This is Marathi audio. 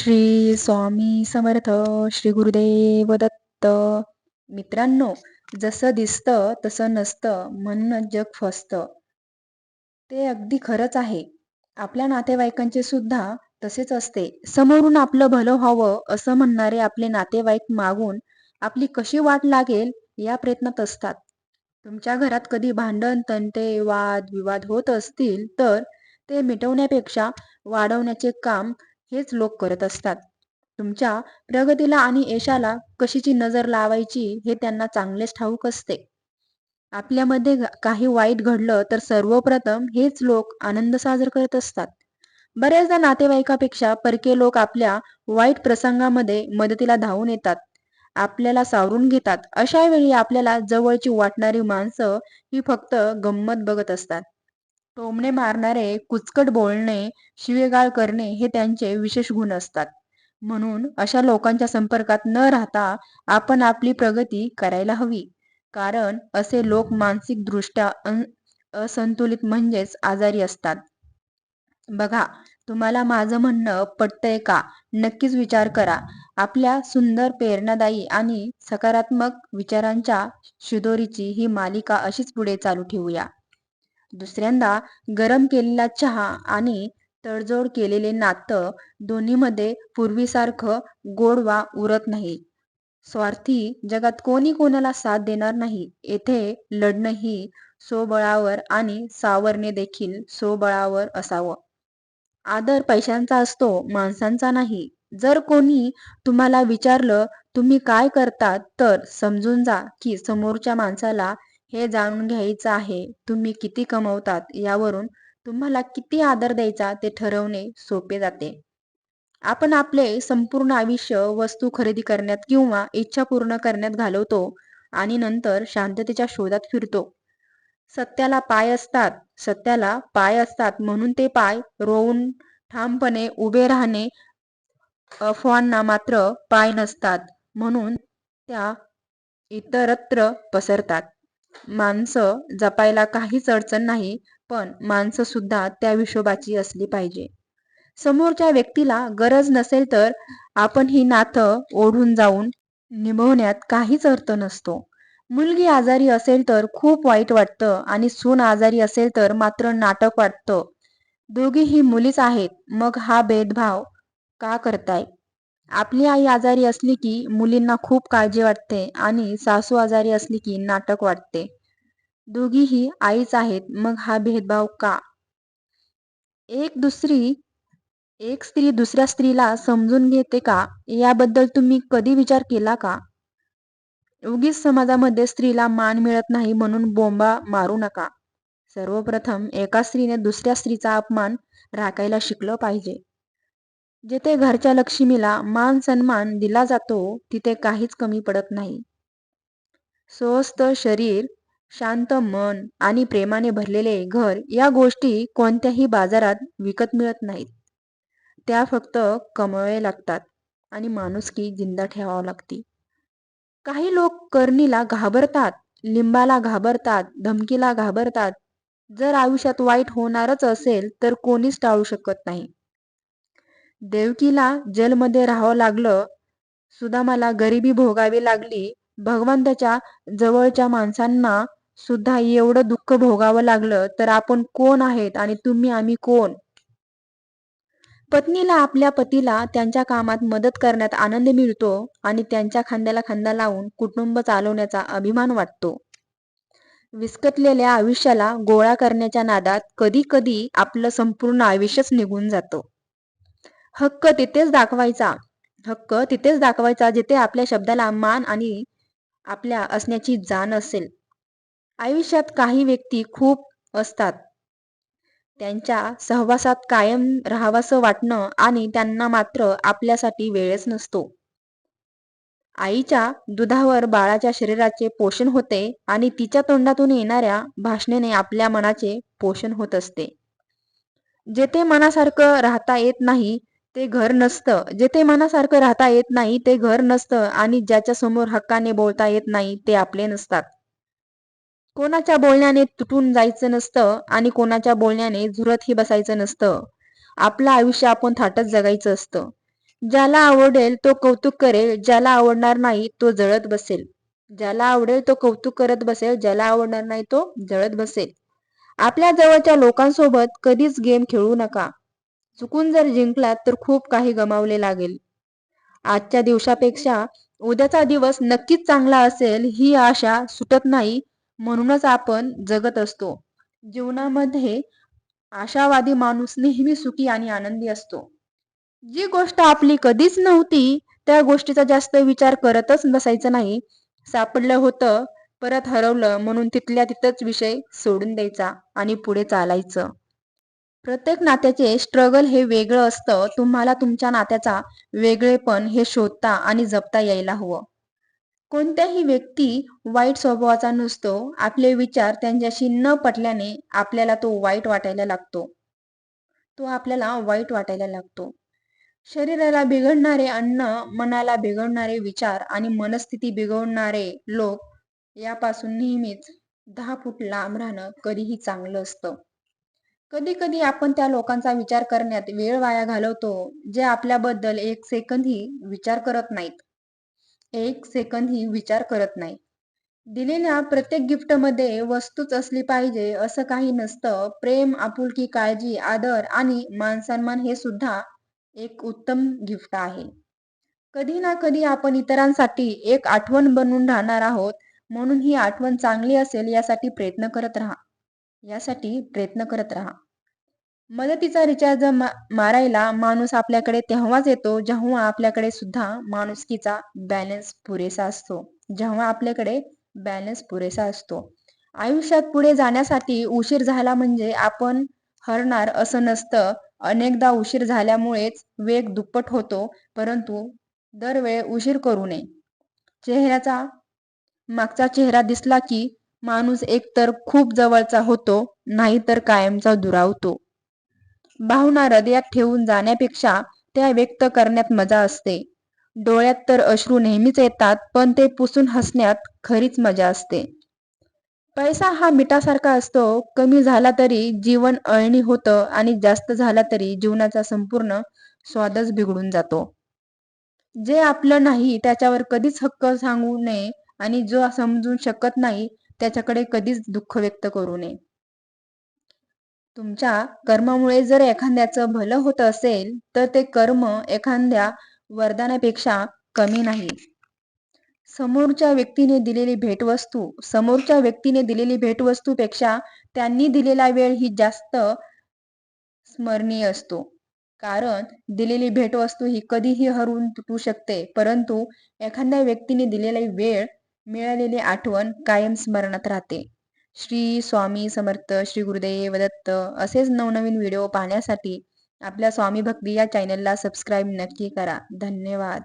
श्री स्वामी समर्थ श्री गुरुदेव दत्त. मित्रांनो जसं दिसतं तसं नसतं म्हणून जग फसतं. ते अगदी खरंच आहे. आपल्या नातेवाईकांचे सुद्धा तसेच असते. समोरून आपलं भलं व्हावं असं म्हणणारे आपले नातेवाईक मागून आपली कशी वाट लागेल या प्रयत्नात असतात. तुमच्या घरात कधी भांडण तंटे वाद विवाद होत असतील तर ते मिटवण्यापेक्षा वाढवण्याचे काम हेच लोक करत असतात. तुमच्या प्रगतीला आणि यशाला कशीची नजर लावायची हे त्यांना चांगलेच ठाऊक असते. आपल्यामध्ये काही वाईट घडलं तर सर्वप्रथम हेच लोक आनंद साजर करत असतात. बऱ्याचदा नातेवाईकापेक्षा परके लोक आपल्या वाईट प्रसंगामध्ये मदतीला धावून येतात. आपल्याला सावरून घेतात. अशा वेळी आपल्याला जवळची वाटणारी माणसं ही फक्त गंमत बघत असतात. टोमणे मारणारे कुचकट बोलणे शिवेगाळ करणे हे त्यांचे विशेष गुण असतात. म्हणून अशा लोकांच्या संपर्कात न राहता आपण आपली प्रगती करायला हवी. कारण असे लोक मानसिक दृष्ट्या असंतुलित म्हणजेच आजारी असतात. बघा तुम्हाला माझं म्हणणं पटतंय का? नक्कीच विचार करा. आपल्या सुंदर प्रेरणादायी आणि सकारात्मक विचारांच्या शिदोरीची ही मालिका अशीच पुढे चालू ठेवूया. दुसऱ्यांदा गरम केलेला चहा आणि तडजोड केलेले नातं दोन्हीमध्ये पूर्वीसारखं गोडवा उरत नाही. स्वार्थी जगात कोणी कोणाला साथ देणार नाही. येथे लढणं ही सोबळावर आणि सावरणे देखील सोबळावर असावं. आदर पैशांचा असतो माणसांचा नाही. जर कोणी तुम्हाला विचारलं तुम्ही काय करतात? तर समजून जा की समोरच्या माणसाला हे जाणून घ्यायचं आहे तुम्ही किती कमवतात यावरून तुम्हाला किती आदर द्यायचा ते ठरवणे सोपे जाते. आपण आपले संपूर्ण आयुष्य वस्तू खरेदी करण्यात किंवा इच्छा पूर्ण करण्यात घालवतो आणि नंतर शांततेच्या शोधात फिरतो. सत्याला पाय असतात सत्याला पाय असतात म्हणून ते पाय रोवून ठामपणे उभे राहणे अफवांना मात्र पाय नसतात म्हणून त्या इतरत्र पसरतात. माणसं जपायला काहीच अडचण नाही पण माणसं सुद्धा त्या हिशोबाची असली पाहिजे. समोरच्या व्यक्तीला गरज नसेल तर आपण ही नातं ओढून जाऊन निभवण्यात काहीच अर्थ नसतो. मुलगी आजारी असेल तर खूप वाईट वाटतं आणि सून आजारी असेल तर मात्र नाटक वाटतं. दोघी ही मुलीच आहेत मग हा भेदभाव का करताय? आपली आई आजारी असली की मुलींना खूप काळजी वाटते आणि सासू आजारी असली की नाटक वाटते. दोघीही आईच आहेत मग हा भेदभाव का? एक दुसरी एक स्त्री दुसऱ्या स्त्रीला समजून घेते का? याबद्दल तुम्ही कधी विचार केला का? उगीच समाजामध्ये स्त्रीला मान मिळत नाही म्हणून बोंबा मारू नका. सर्वप्रथम एका स्त्रीने दुसऱ्या स्त्रीचा अपमान राखायला शिकलं पाहिजे. जिथे घरच्या लक्ष्मीला मान सन्मान दिला जातो तिथे काहीच कमी पडत नाही. स्वस्थ शरीर शांत मन आणि प्रेमाने भरलेले घर या गोष्टी कोणत्याही बाजारात विकत मिळत नाहीत. त्या फक्त कमवावे लागतात आणि माणुसकी जिंदा ठेवावं लागती. काही लोक करणीला घाबरतात लिंबाला घाबरतात धमकीला घाबरतात. जर आयुष्यात वाईट होणारच असेल तर कोणीच टाळू शकत नाही. देवकीला जेलमध्ये राहावं लागलं. सुदामाला गरिबी भोगावी लागली. भगवंताच्या जवळच्या माणसांना सुद्धा एवढं दुःख भोगावं लागलं तर आपण कोण आहेत आणि तुम्ही आम्ही कोण? पत्नीला आपल्या पतीला त्यांच्या कामात मदत करण्यात आनंद मिळतो आणि त्यांच्या खांद्याला खांदा लावून कुटुंब चालवण्याचा अभिमान वाटतो. विस्कटलेल्या आयुष्याला गोळा करण्याच्या नादात कधी कधी आपलं संपूर्ण आयुष्यच निघून जातो. हक्क तिथेच दाखवायचा. हक्क तिथेच दाखवायचा जिथे आपल्या शब्दाला मान आणि आपल्या असण्याची जाण असेल. आयुष्यात काही व्यक्ती खूप असतात. त्यांच्या सहवासात कायम राहावंसं वाटणं आणि त्यांना मात्र आपल्यासाठी वेळच नसतो. आईच्या दुधावर बाळाच्या शरीराचे पोषण होते आणि तिच्या तोंडातून येणाऱ्या भाषणेने आपल्या मनाचे पोषण होत असते. जेथे मनासारखं राहता येत नाही ते घर नसतं. जेथे मनासारखं राहता येत नाही ते घर नसतं आणि ज्याच्या समोर हक्काने बोलता येत नाही ते आपले नसतात. कोणाच्या बोलण्याने तुटून जायचं नसतं आणि कोणाच्या बोलण्याने झुरतही बसायचं नसतं. आपलं आयुष्य आपण थाटच जगायचं असतं. ज्याला आवडेल तो कौतुक करेल ज्याला आवडणार नाही तो जळत बसेल. ज्याला आवडेल तो कौतुक करत बसेल ज्याला आवडणार नाही तो जळत बसेल. आपल्या जवळच्या लोकांसोबत कधीच गेम खेळू नका. चुकून जर जिंकलात तर खूप काही गमावले लागेल. आजच्या दिवसापेक्षा उद्याचा दिवस नक्कीच चांगला असेल ही आशा सुटत नाही म्हणूनच आपण जगत असतो. जीवनामध्ये आशावादी माणूस नेहमी सुखी आणि आनंदी असतो. जी गोष्ट आपली कधीच नव्हती त्या गोष्टीचा जास्त विचार करतच बसायचं नाही. सापडलं होतं परत हरवलं म्हणून तिथल्या तिथंच विषय सोडून द्यायचा आणि पुढे चालायचं. प्रत्येक नात्याचे स्ट्रगल हे वेगळं असतं. तुम्हाला तुमच्या नात्याचा वेगळेपण हे शोधता आणि जपता यायला हवं. कोणत्याही व्यक्ती वाईट स्वभावाचा नसतो. आपले विचार त्यांच्याशी न पटल्याने आपल्याला तो वाईट वाटायला लागतो. तो आपल्याला वाईट वाटायला लागतो. शरीराला बिघडणारे अन्न मनाला बिघडणारे विचार आणि मनस्थिती बिघडणारे लोक यापासून नेहमीच दहा फूट लांब राहणं कधीही चांगलं असतं. कधी कधी आपण त्या लोकांचा विचार करण्यात वेळ वाया घालवतो जे आपल्याबद्दल एक सेकंदही विचार करत नाहीत. एक सेकंदही विचार करत नाही दिलेल्या प्रत्येक गिफ्टमध्ये वस्तूच असली पाहिजे असं काही नसतं. प्रेम आपुलकी काळजी आदर आणि मानसन्मान हे सुद्धा एक उत्तम गिफ्ट आहे. कधी ना कधी आपण इतरांसाठी एक आठवण बनवून राहणार आहोत म्हणून ही आठवण चांगली असेल यासाठी प्रयत्न करत राहा. यासाठी प्रयत्न करत राहा. मदतीचा रिचार्ज मारायला माणूस आपल्याकडे तेव्हाच येतो जेव्हा आपल्याकडे सुद्धा माणुसकीचा बॅलन्स पुरेसा असतो. जेव्हा आपल्याकडे बॅलन्स पुरेसा असतो. आयुष्यात पुढे जाण्यासाठी उशीर झाला म्हणजे आपण हरणार असं नसतं. अनेकदा उशीर झाल्यामुळेच वेग दुप्पट होतो परंतु दरवेळ उशीर करू नये. चेहऱ्याचा मागचा चेहरा दिसला की माणूस एकतर खूप जवळचा होतो नाहीतर कायमचा दुरावतो. भावना हृदयात ठेवून जाण्यापेक्षा त्या व्यक्त करण्यात मजा असते. डोळ्यात तर अश्रू नेहमीच येतात पण ते पुसून हसण्यात खरीच मजा असते. पैसा हा मिठासारखा असतो कमी झाला तरी जीवन अळणी होतं आणि जास्त झाला तरी जीवनाचा संपूर्ण स्वादच बिघडून जातो. जे आपलं नाही त्याच्यावर कधीच हक्क सांगू नये आणि जो समजू शकत नाही त्याच्याकडे कधीच दुःख व्यक्त करू नये. तुमच्या कर्मामुळे जर एखाद्याचं भलं होत असेल तर ते कर्म एखाद्या वरदानापेक्षा कमी नाही. समोरच्या व्यक्तीने दिलेली भेटवस्तू समोरच्या व्यक्तीने दिलेली भेटवस्तूपेक्षा त्यांनी दिलेला वेळ ही जास्त स्मरणीय असतो. कारण दिलेली भेटवस्तू ही कधीही हरवून तुटू शकते परंतु एखाद्या व्यक्तीने दिलेला वेळ मिळालेली आठवण कायम स्मरणात राहते. श्री स्वामी समर्थ श्री गुरुदेव दत्त असेच नवनवीन व्हिडिओ पाहण्यासाठी आपल्या स्वामी भक्ती या चॅनलला सबस्क्राईब नक्की करा. धन्यवाद.